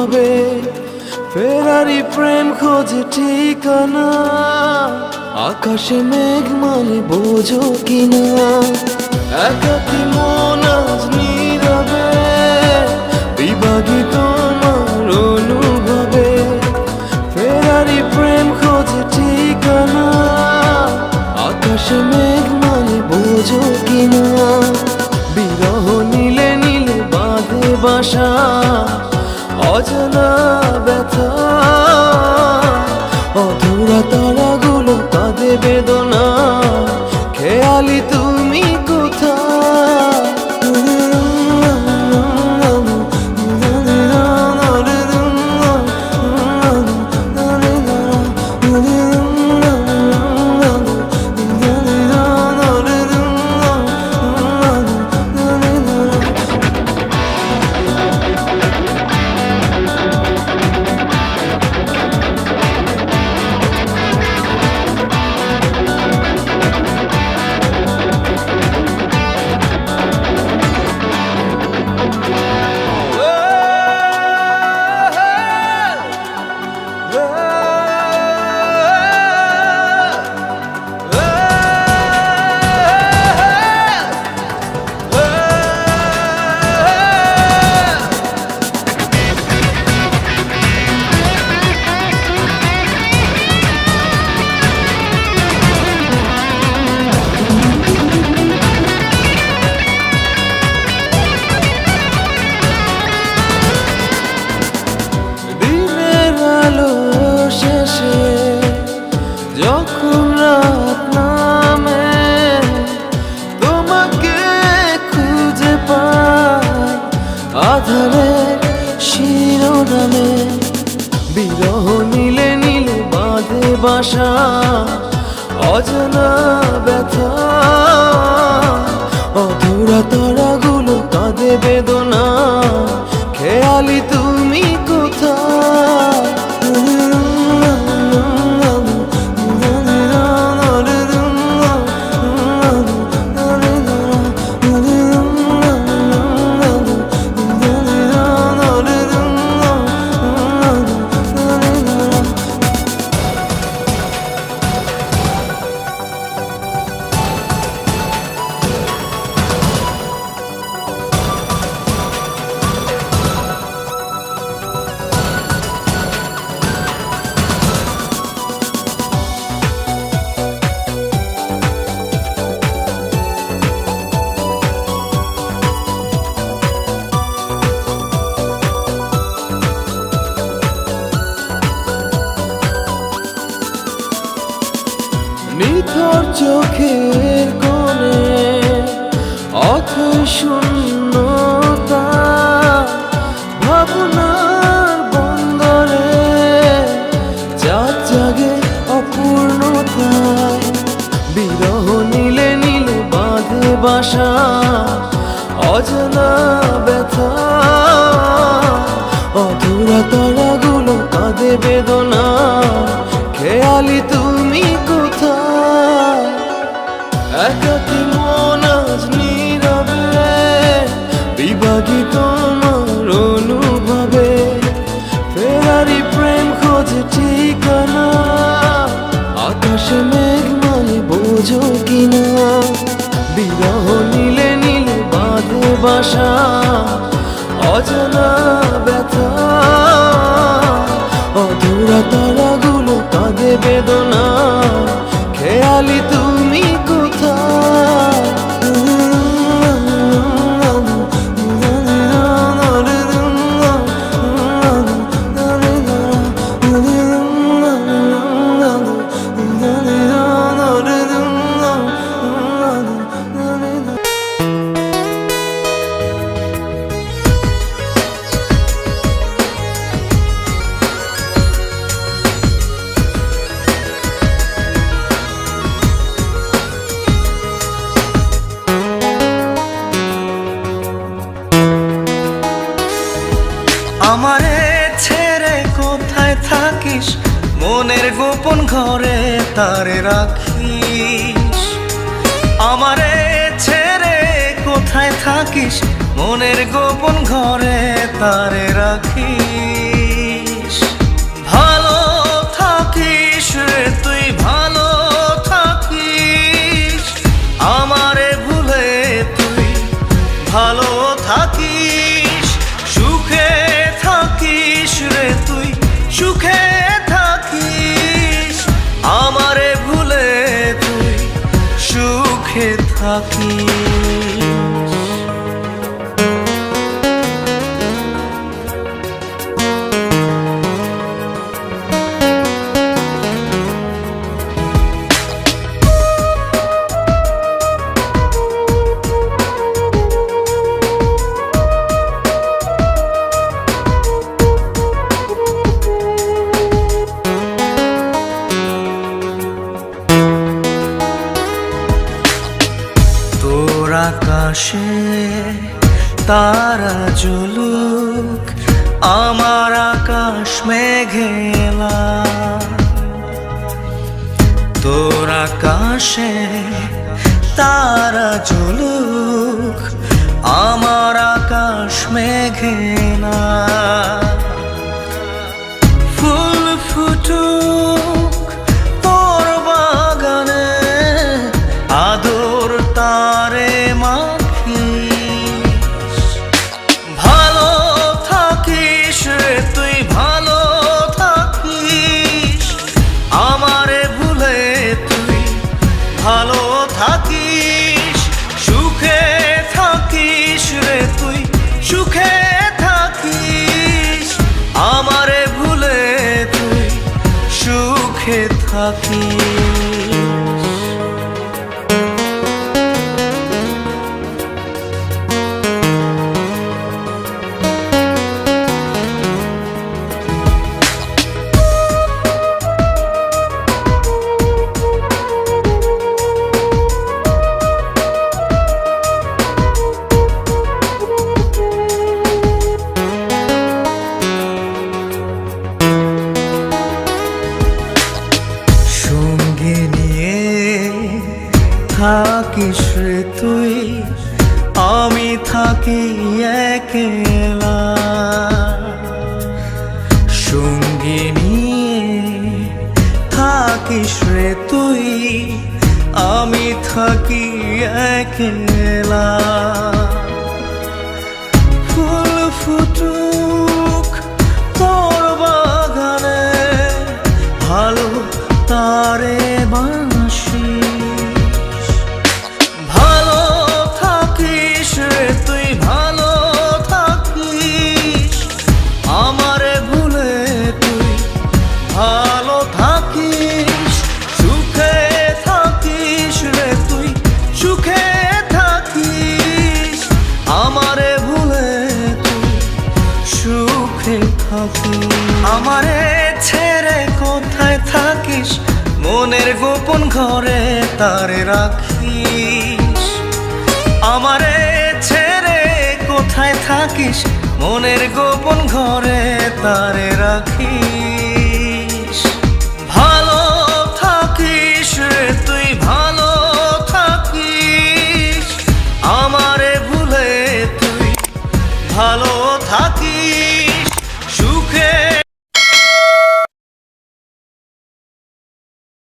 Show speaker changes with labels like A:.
A: অনুভবে ফেরারি প্রেম খোঁজে ঠিকানা। আকাশে মেঘ মানে বোঝো কিনা। একাকি মন আজ নীরবে? বিভাগী নীলে নীলে বাসা। অজানা ব্যথা। অধুরা তারাগুলো কাঁদে বেদনা। অজনা অজানা ব্যথা। নিথর চোখের কোণে অথই শূন্যতা ভাবনার বন্দরে চাঁদ জাগে অপূর্ণতায় বিরহ নীলে নীলে বাঁধে বাসা, অজানা ব্যথা। অধুরা তারাগুলো কাঁদে বেদনা। খেয়ালি তুমি একাকি মন আজ নীরবে বিভাগী তোমার অনুভবে। ফেরারি প্রেম খোঁজে ঠিকানা, আকাশে মেঘ মানে বোঝো কিনা। বিরহ নীলে নীলে, বাঁধে বাসা, অজানা ব্যথা। অধুরা তারাগুলো কাঁদে বেদনা
B: ঘরে তারে রাখিস। আমারে ছেড়ে কোথায় থাকিস? মনের গোপন ঘরে তারে রাখিস। ভালো থাকিস তুই, ভালো থাকিস। আমারে ভুলে তুই, ভালো থাকিস। rakhi আকাশে তারা জুলুক আমার আকাশ মেঘেলা। তোর আকাশে তারা জুলুক আমার আকাশ মেঘেলা। lucky. থাকিস রে তুই, আমি থাকি একলা। সঙ্গে নিয়ে থাকিস রে তুই, আমি থাকি একলা। ফুল ফুটুক তোর বাগানে, ভালো তারে থাকিস আমারে ছেড়ে কোথায় থাকিস? মনের গোপন ঘরে তারে রাখিস। আমারে ছেড়ে কোথায় থাকিস? মনের গোপন ঘরে তারে রাখিস।